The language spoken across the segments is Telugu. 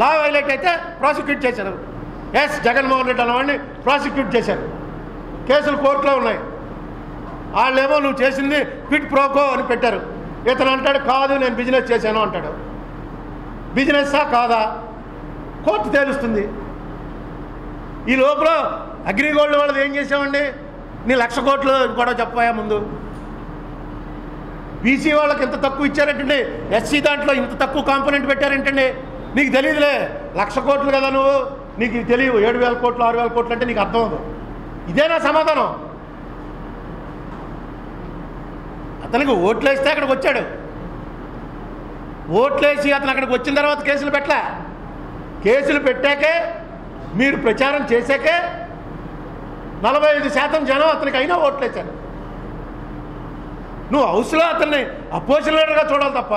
లా వైలేట్ అయితే ప్రాసిక్యూట్ చేశారు. ఎస్ జగన్మోహన్ రెడ్డి అన్నవాడిని ప్రాసిక్యూట్ చేశారు. కేసులు కోర్టులో ఉన్నాయి. వాళ్ళేమో నువ్వు చేసింది క్విట్ ప్రోకో అని పెట్టారు. ఇతను అంటాడు కాదు నేను బిజినెస్ చేశాను అంటాడు. బిజినెస్సా కాదా? కోర్టు తేలుస్తుంది. ఈ లోపల అగ్రిగోల్డ్ వాళ్ళది ఏం చేసామండి నీ లక్ష కోట్లు కూడా చెప్పాయా ముందు. బీసీ వాళ్ళకి ఇంత తక్కువ ఇచ్చారేంటండి? ఎస్సీ దాంట్లో ఇంత తక్కువ కాంపోనెంట్ పెట్టారేంటండి? నీకు తెలియదులే లక్ష కోట్లు కదా నువ్వు? నీకు తెలియవు. ఏడు వేల కోట్లు ఆరు వేల కోట్లు అంటే నీకు అర్థం అవ్వదు. ఇదేనా సమాధానం? అతనికి ఓట్లేస్తే అక్కడికి వచ్చాడు. ఓట్లేసి అతను అక్కడికి వచ్చిన తర్వాత కేసులు పెట్టలే. కేసులు పెట్టాకే మీరు ప్రచారం చేశాకే నలభై ఐదు శాతం జనం అతనికి అయినా ఓట్లేశారు. నువ్వు హౌస్లో అతన్ని అపోజిషన్ లీడర్గా చూడాలి తప్ప.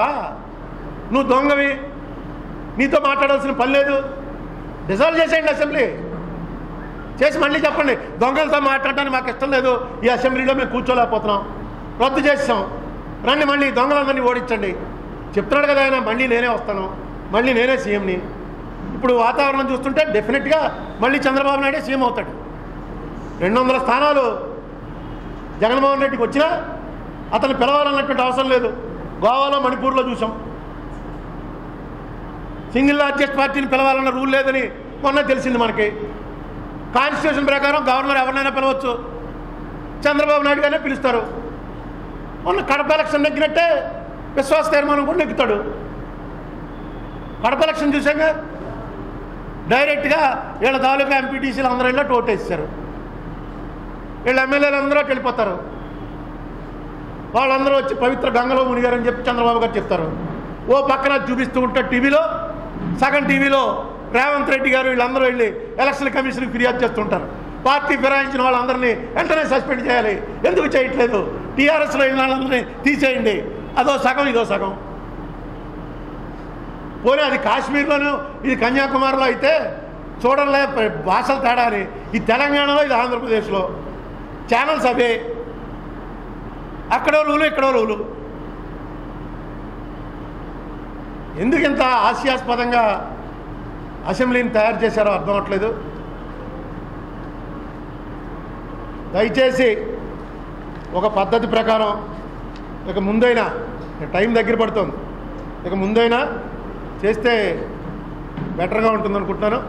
నువ్వు దొంగవి. మీతో మాట్లాడాల్సిన పని లేదు. డిజాల్వ్ చేసేయండి అసెంబ్లీ చేసి మళ్ళీ చెప్పండి. దొంగలతో మాట్లాడటానికి మాకు ఇష్టం లేదు. ఈ అసెంబ్లీలో మేము కూర్చోలేకపోతున్నాం. రద్దు చేసాం రండి మళ్ళీ దొంగలందరినీ ఓడించండి. చెప్తున్నాడు కదా ఆయన మళ్ళీ నేనే వస్తాను. మళ్ళీ నేనే సీఎంని. ఇప్పుడు వాతావరణం చూస్తుంటే డెఫినెట్గా మళ్ళీ చంద్రబాబు నాయుడే సీఎం అవుతాడు. రెండు వందల స్థానాలు జగన్మోహన్ రెడ్డికి వచ్చినా అతను పిలవాలన్నటువంటి అవసరం లేదు. గోవాలో మణిపూర్లో చూసాం. సింగిల్ లార్జెస్ట్ పార్టీని పిలవాలన్న రూల్ లేదని మొన్న తెలిసింది మనకి. కాన్స్టిట్యూషన్ ప్రకారం గవర్నర్ ఎవరినైనా పిలవచ్చు. చంద్రబాబు నాయుడు గానే పిలుస్తారు. మొన్న కడప ఎలక్షన్ నెగ్గినట్టే విశ్వాస తీర్మానం కూడా నెగ్గుతాడు. కడప ఎలక్షన్ చూసాక డైరెక్ట్గా వీళ్ళ తాలూకా ఎంపీటీసీలు అందరూ వెళ్ళి ఓటేస్తారు వీళ్ళ ఎమ్మెల్యేలు అందరూ వెళ్ళిపోతారు. వాళ్ళందరూ వచ్చి పవిత్ర గంగలో మునిగారని చెప్పి చంద్రబాబు గారు చెప్తారు. ఓ పక్కన చూపిస్తూ ఉంటారు టీవీలో సగం టీవీలో రేవంత్ రెడ్డి గారు వీళ్ళందరూ వెళ్ళి ఎలక్షన్ కమిషన్కి ఫిర్యాదు చేస్తుంటారు. పార్టీ ఫిరాయించిన వాళ్ళందరినీ వెంటనే సస్పెండ్ చేయాలి. ఎందుకు చేయట్లేదు? టీఆర్ఎస్లో వెళ్ళిన వాళ్ళందరినీ తీసేయండి. అదో సగం ఇదో సగం. పోనీ అది కాశ్మీర్లోనూ ఇది కన్యాకుమారిలో అయితే చూడలే భాషలు తేడా అని ఈ తెలంగాణలో ఇది ఆంధ్రప్రదేశ్లో. ఛానల్స్ అవే. అక్కడో రూలు ఇక్కడో రూలు. ఎందుకు ఇంత హాస్యాస్పదంగా అసెంబ్లీని తయారు చేశారో అర్థం అవట్లేదు. దయచేసి ఒక పద్ధతి ప్రకారం ఇక ముందైనా టైం దగ్గర పడుతుంది. ఇక ముందైనా చేస్తే బెటర్గా ఉంటుంది అనుకుంటున్నాను